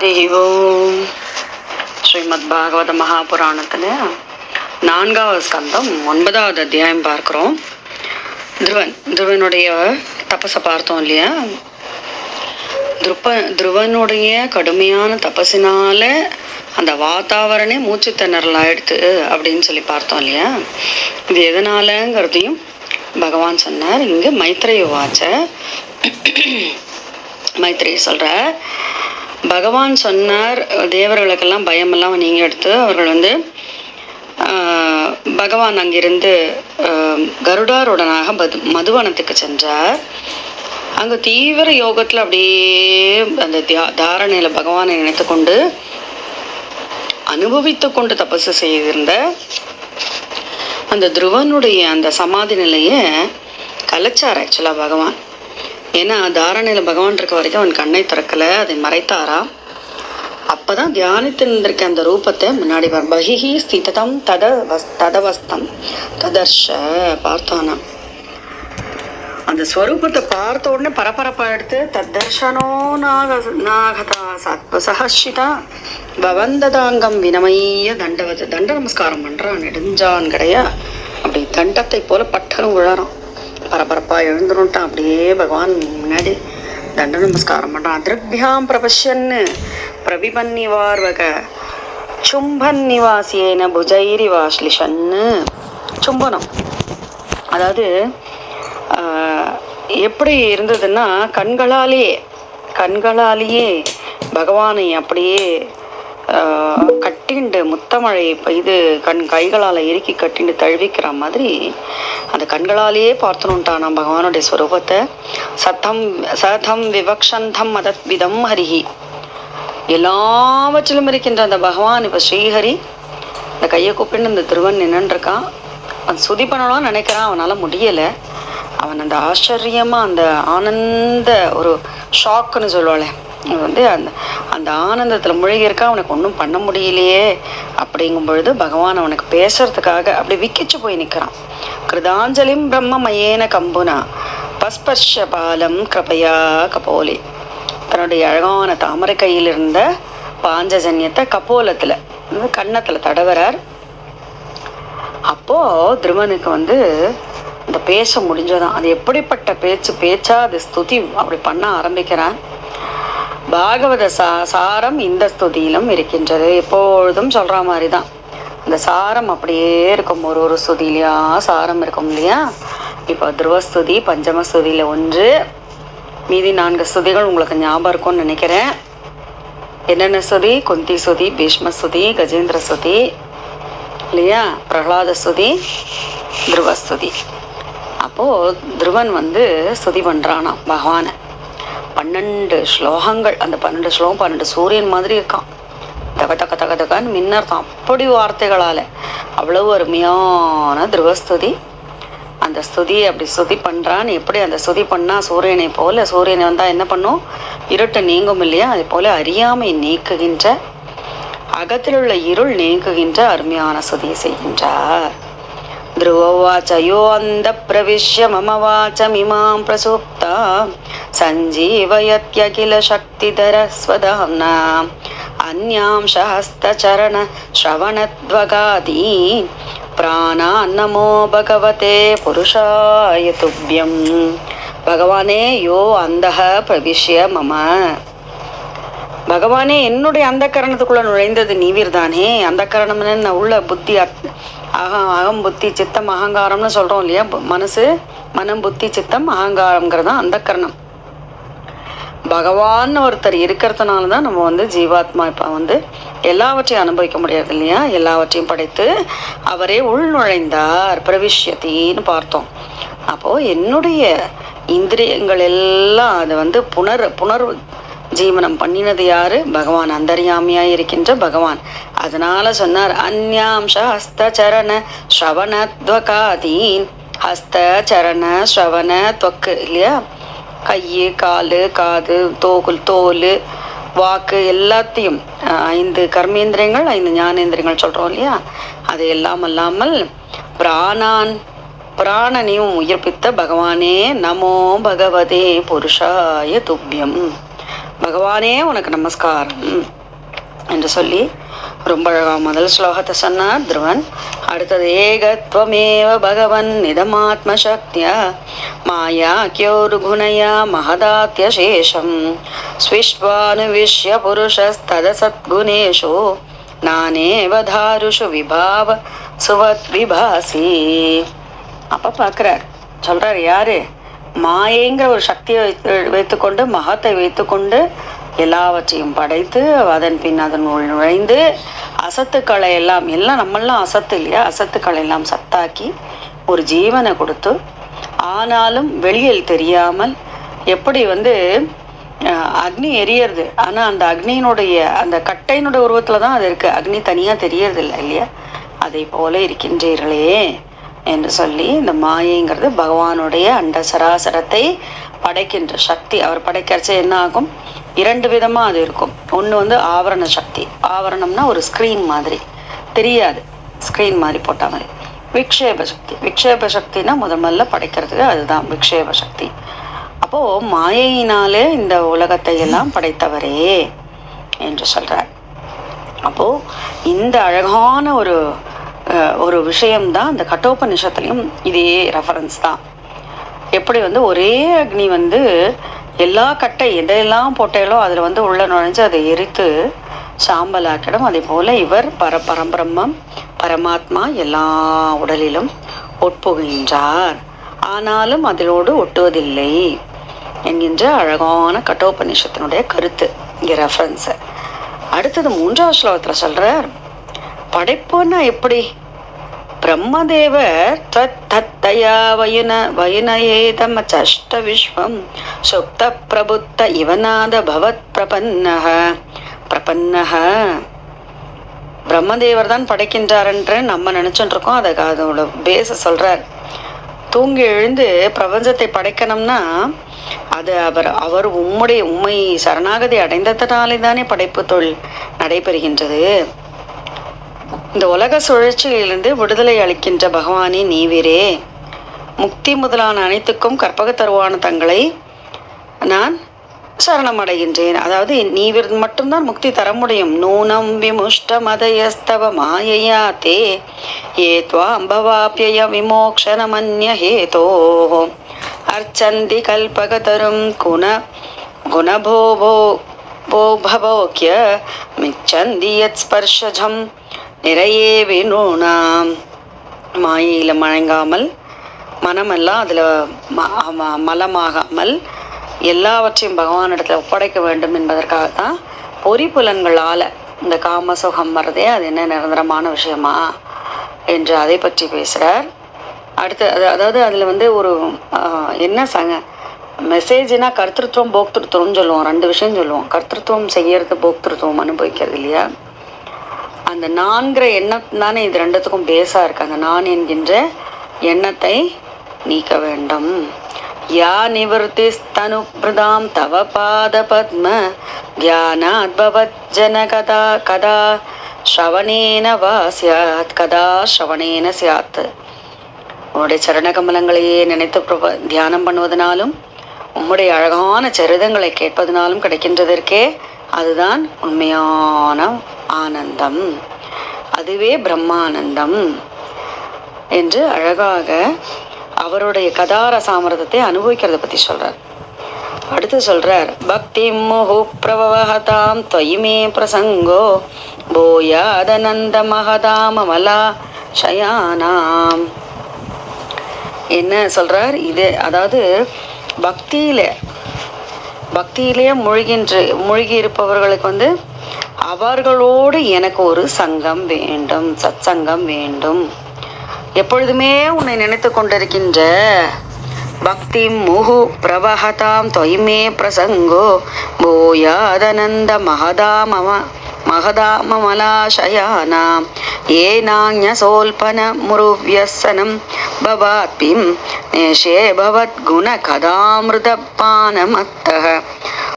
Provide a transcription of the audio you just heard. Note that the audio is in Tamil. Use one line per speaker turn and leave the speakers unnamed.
ஹரி ஓம் ஸ்ரீமத் பாகவத மகாபுராணத்தில் நான்காவது ஸ்கந்தம் ஒன்பதாவது அத்தியாயம் பார்க்குறோம். துருவன் துருவனுடைய தபஸை பார்த்தோம் இல்லையா? துருப்ப துருவனுடைய கடுமையான தபசினால அந்த வாத்தாவரணே மூச்சு திணறல் ஆயிடுத்து அப்படின்னு சொல்லி பார்த்தோம் இல்லையா? இது எதனாலங்கிறதையும் பகவான் சொன்னார். இங்கே மைத்ரேய வாச்ச. மைத்ரேய சொல்கிற பகவான் சொன்னார் தேவர்களுக்கெல்லாம் பயமெல்லாம் நீங்க எடுத்து அவர்கள் வந்து பகவான் அங்கிருந்து கருடாருடனாக மது மதுவனத்துக்கு சென்றார். அங்கே தீவிர யோகத்தில் அப்படியே அந்த தியா- தாரணையில் பகவானை நினைத்து கொண்டு அனுபவித்து கொண்டு தபசு செய்திருந்த அந்த துருவனுடைய அந்த சமாதி நிலையை கலைச்சார் ஆக்சுவலாக பகவான். ஏன்னா தாரணையில் பகவான் இருக்க வரைக்கும் அவன் கண்ணை திறக்கல அதை மறைத்தாராம் அப்பதான் தியானித்து நின்றிருக்க அந்த ரூபத்தை முன்னாடி வர பகிஹி ஸ்திததம் தத வஸ் ததவஸ்தம். ததர்ஷ பார்த்தானா. அந்த ஸ்வரூபத்தை பார்த்த உடனே பரபரப்பா எடுத்து தத்தர்ஷனோ நாக நாகதா சத்வ சஹர்ஷிதா பவந்ததாங்கம் வினமைய தண்டவத தண்ட நமஸ்காரம் பண்றான் நெடுஞ்சான் கிடையா. அப்படி தண்டத்தை போல பட்டரும் விழறான் பரபரப்பா எழுந்துருட்டான் அப்படியே பகவான் முன்னாடி தண்ட நமஸ்காரம் பண்ணுறான் அதிருப்யாம் பிரபஷன்னு பிரபிபன்னிவார்வக சும்பன் நிவாசியேன புஜைரி வாஷ்லிஷன்னு சும்பனம். அதாவது எப்படி இருந்ததுன்னா கண்களாலேயே கண்களாலேயே பகவானை அப்படியே கட்டிண்டு முத்தமழை இது கண் கைகளால் இறுக்கி கட்டிண்டு தழுவிக்கிற மாதிரி அந்த கண்களாலேயே பார்த்துனுட்டானா பகவானுடைய ஸ்வரூபத்தை சத்தம் சதம் விவக்ஷந்தம் மதத்விதம் ஹரிஹி. எல்லாவற்றிலும் இருக்கின்ற அந்த பகவான் இப்போ ஸ்ரீஹரி இந்த கையை கூப்பிட்டு இந்த திருவன் நின்றுருக்கான் அவன் சுதி பண்ணணும்னு நினைக்கிறான் அவனால் முடியல. அவன் அந்த ஆச்சரியமாக அந்த ஆனந்த ஒரு ஷாக்குன்னு சொல்லுவாளே. அது வந்து அந்த அந்த ஆனந்தத்தில் மூழ்கி இருக்கா அவனுக்கு ஒன்றும் பண்ண முடியலையே. அப்படிங்கும் பொழுது பகவான் அவனுக்கு பேசுறதுக்காக அப்படி விக்கிச்சு போய் நிற்கிறான் கிருதாஞ்சலிம் பிரம்மமயேன கம்புனா பஸ்பர்ஷ பாலம் கிருபையா கபோலி. தன்னுடைய அழகான தாமரை கையில் இருந்த பாஞ்சஜன்யத்தை கபோலத்தில் கன்னத்தில் தடவரார் அப்போது அப்போ வந்து இந்த பேச முடிஞ்சதான் அது எப்படிப்பட்ட பேச்சு பேச்சா அது ஸ்துதி அப்படி பண்ண ஆரம்பிக்கிறான். பாகவத சா சாரம் இந்த ஸ்துதியிலும் இருக்கின்றது. எப்பொழுதும் சொல்ற மாதிரி தான் இந்த சாரம் அப்படியே இருக்கும். ஒரு ஒரு ஸ்துதியிலையா சாரம் இருக்கும் இல்லையா? இப்போ துருவஸ்துதி பஞ்சம ஸ்துதியில ஒன்று. மீதி நான்கு ஸ்துதிகள் உங்களுக்கு ஞாபகம் இருக்கும்னு நினைக்கிறேன். என்னென்ன ஸ்துதி? குந்தி ஸ்துதி பீஷ்ம ஸ்துதி கஜேந்திர ஸ்துதி இல்லையா? பிரகலாத ஸ்துதி துருவஸ்துதி. அப்போது துருவன் வந்து ஸ்துதி பண்ணுறானாம் பகவானை. பன்னெண்டு ஸ்லோகங்கள் அந்த பன்னெண்டு ஸ்லோகம் பன்னெண்டு சூரியன் மாதிரி இருக்கான் தக தக தக தகன்னு அப்படி வார்த்தைகளால. அவ்வளவு அருமையான துருவஸ்துதி. அந்த ஸ்துதியை அப்படி ஸ்துதி பண்ணுறான்னு எப்படி அந்த ஸ்துதி பண்ணால் சூரியனை போல சூரியனை வந்தால் என்ன பண்ணும்? இருட்டு நீங்கும் இல்லையா? அதே போல அறியாமை நீக்குகின்ற அகத்திலுள்ள இருள் நீக்குகின்ற அருமையான ஸ்துதியை செய்கின்றார். ध्रुववाचयो अन्धप्रविश्य मम वाचमिमां प्रसुप्ता सञ्जीवयत्यखिल शक्तिधरस्वधाम्ना अन्यांशहस्तचरण श्रवणध्वगादीन् प्राणान्नमो भगवते पुरुषाय तुभ्यम् பகவானே யோ அந்தக பிரவிஷ்ய மம பகவானே என்னுடைய அந்த கரணத்துக்குள்ள நுழைந்தது நீவீர் தானே அந்த கரணம்னு உள்ள புத்தி அத்- அகம் அகம் புத்தி சித்தம் அகங்காரம்னு சொல்றோம் இல்லையா? மனசு மனம் புத்தி சித்தம் அகங்காரம்ங்கிறது தான் அந்த கரணம். பகவான் ஒருத்தர் இருக்கிறதுனால தான் நம்ம வந்து ஜீவாத்மா இப்போ வந்து எல்லாவற்றையும் அனுபவிக்க முடியாது இல்லையா? எல்லாவற்றையும் படைத்து அவரே உள் நுழைந்தார் பிரவிஷ்யத்தின்னு பார்த்தோம். அப்போ என்னுடைய இந்திரியங்கள் எல்லாம் அது வந்து புனர் புனர் ஜீவனம் பண்ணினது யாரு? பகவான் அந்தர்யாமியாய் இருக்கின்ற பகவான். அதனால சொன்னார் அந்யாம்ச ஹஸ்த சரண ஸ்ரவணத்வகாதீன் ஹஸ்த சரண ஸ்ரவண தொக்கு இல்லையா? கை காலு காது தோகுல் தோல் வாக்கு எல்லாத்தையும் ஐந்து கர்மேந்திரியங்கள் ஐந்து ஞானேந்திரியங்கள் சொல்றோம் இல்லையா? அது எல்லாம் அல்லாமல் பிராணான் பிராணனையும் உயிர்ப்பித்த பகவானே நமோ பகவதே புருஷாய துப்பியம் பகவானே உனக்கு நமஸ்காரம் என்று சொல்லி ரொம்ப அழகா முதல் ஸ்லோகத்தை சொன்னார் துருவன். அடுத்தது ஏகத்வமேவ பகவன் நிதமாத்ம சக்தியா மாயா கியோரு குணையா மகதாத்திய சேஷம் ஸ்விஷ்வானுவிஷ்ய புருஷஸ்தத சத்குணேஷோ நானேவ தாருஷு விபாவ சுவத் விபாசி. அப்ப பார்க்கிறார் சொல்றார் யாரு? மாயைங்கிற ஒரு சக்தியை வைத்து வைத்துக்கொண்டு மகத்தை வைத்துக்கொண்டு எல்லாவற்றையும் படைத்து அதன் பின் அதனுள் நுழைந்து அசத்துக்களை எல்லாம் எல்லாம் நம்மெல்லாம் அசத்து இல்லையா? அசத்துக்களை எல்லாம் சத்தாக்கி ஒரு ஜீவனை கொடுத்து ஆனாலும் வெளியில் தெரியாமல் எப்படி வந்து அக்னி எரியறது? ஆனால் அந்த அக்னியினுடைய அந்த கட்டையினுடைய உருவத்தில் தான் அது இருக்குது அக்னி தனியாக தெரியறது இல்லை இல்லையா? அதை போல இருக்கின்றீர்களே. என்று சொல்லி இந்த மாயைங்கிறது பகவானுடைய அண்ட சராசரத்தை படைக்கின்ற சக்தி. அவர் படைக்கிறச்ச என்ன ஆகும் இரண்டு விதமாக அது இருக்கும். ஒன்று வந்து ஆவரண சக்தி. ஆவரணம்னா ஒரு ஸ்க்ரீன் மாதிரி. தெரியாது. ஸ்க்ரீன் மாதிரி போட்ட மாதிரி. விக்ஷேப சக்தி. விக்ஷேப சக்தினா முதல் முதல்ல படைக்கிறதுக்கு அதுதான். விக்ஷேப சக்தி. அப்போ மாயையினாலே இந்த உலகத்தை எல்லாம் படைத்தவரே என்று சொல்றார். அப்போ இந்த அழகான ஒரு ஒரு விஷயம்தான் அந்த கட்டோபனிஷத்துலையும் இதே ரெஃபரன்ஸ் தான். எப்படி வந்து ஒரே அக்னி வந்து எல்லா கட்டை எதையெல்லாம் போட்டையிலோ அதில் வந்து உள்ள நுழைஞ்சு அதை எரித்து சாம்பலாக்கிடும். அதே போல் இவர் பர பரம்பிரம்மம் பரமாத்மா எல்லா உடலிலும் ஒட்புகின்றார். ஆனாலும் அதிலோடு ஒட்டுவதில்லை என்கின்ற அழகான கட்டோபநிஷத்தினுடைய கருத்து இங்கே ரெஃபரன்ஸை அடுத்தது மூன்றாவது ஸ்லோகத்தில் சொல்கிறார் படைப்புன்னா எப்படி? பிரம்மதேவர் தத் தத்தயா வயுன வயுனயேதம சஷ்ட விஸ்வம் சுப்த பிரபுத்த இவநாத பவத் பிரபன்னஹ பிரபன்னஹ பிரம்மதேவர் தான் படைக்கின்றார்ன்ற நம்ம நினைச்சுட்டு இருக்கோம் அதுக்கு அதோட பேச சொல்றார். தூங்கி எழுந்து பிரபஞ்சத்தை படைக்கணும்னா அது அவர் அவர் உம்முடைய உண்மை சரணாகதி அடைந்ததனாலே தானே படைப்பு தொழில் நடைபெறுகின்றது. இந்த உலக சுழற்சியிலிருந்து விடுதலை அளிக்கின்ற பகவானே நீவிரே. முக்தி முதலான அனைத்துக்கும் கற்பக தருவான தங்களை நான் சரணமடைகின்றேன். அதாவது நீவிர் மட்டும்தான் முக்தி தர முடியும் நூனம் விமுஷ்ட மதயஸ்தவ மாயையா தே ஏத்வா அம்பவாபிய பவாப்யய விமோக்ஷனமன்ய ஹேதோ. அர்ச்சந்தி கல்பகதரும் குண குணபோபோ போ பவோக்ய மிச்சந்தி யத் ஸ்பர்ஷஜம். நிறையே நான் மாயையில் மழங்காமல் மனமெல்லாம் அதில் மலமாகாமல் எல்லாவற்றையும் பகவானிடத்தில் ஒப்படைக்க வேண்டும் என்பதற்காக தான் பொறிப்புலன்களால் இந்த காம சுகம் வர்றதே அது என்ன நிரந்தரமான விஷயமா என்று அதை பற்றி பேசுகிறார் அடுத்து அது அதாவது அதில் வந்து ஒரு என்ன சங்க மெசேஜ்னா கர்த்திருவம் போக்திருத்துவம்னு சொல்லுவோம். ரெண்டு விஷயம் சொல்லுவோம். கர்த்திருவம் செய்யறது போக்திருத்துவம் அனுபவிக்கிறது இல்லையா? அந்த நான்கிற எண்ணம் தானே இது ரெண்டுத்துக்கும் பேஸாக இருக்கு. அந்த நான் என்கின்ற எண்ணத்தை நீக்க வேண்டும். யா நிவர்த்திஸ்தனு பிரதாம் தவ பாத பத்ம தியானாத் பவத் ஜன கதா கதா ஸ்ரவணேன வா சியாத் கதா ஸ்ரவணேன சியாத் உன்னுடைய சரண கமலங்களையே நினைத்து பிரப தியானம் பண்ணுவதனாலும் உம்முடைய அழகான சரிதங்களை கேட்பதனாலும் கிடைக்கின்றதற்கே அதுதான் உண்மையான ஆனந்தம். அதுவே பிரம்மானந்தம் என்று அழகாக அவருடைய கதார சாமர்த்தத்தை அனுபவிக்கிறத பத்தி சொல்றார். அடுத்து சொல்றார் பக்தி முகு பிரபவகதாம் தொய்மே பிரசங்கோ போயாதனந்த மகதாமமலா ஷயானாம். என்ன சொல்றார்? இது அதாவது பக்தியில பக்தியிலே மூழ்கின்ற மூழ்கி இருப்பவர்களுக்கு வந்து அவர்களோடு எனக்கு ஒரு சங்கம் வேண்டும் சத்சங்கம் வேண்டும். எப்பொழுதுமே உன்னை நினைத்து கொண்டிருக்கின்ற பக்தி முகு பிரவஹதாம் தொய்மே பிரசங்கோ போயாதனந்த மகதாமம மகதாமமலாசயானாம் ஏனாஞசோல்பன முருவ்யசனம் பவாத்பிம். நேஷே பவத்குண கதாமிருத பானமத்தः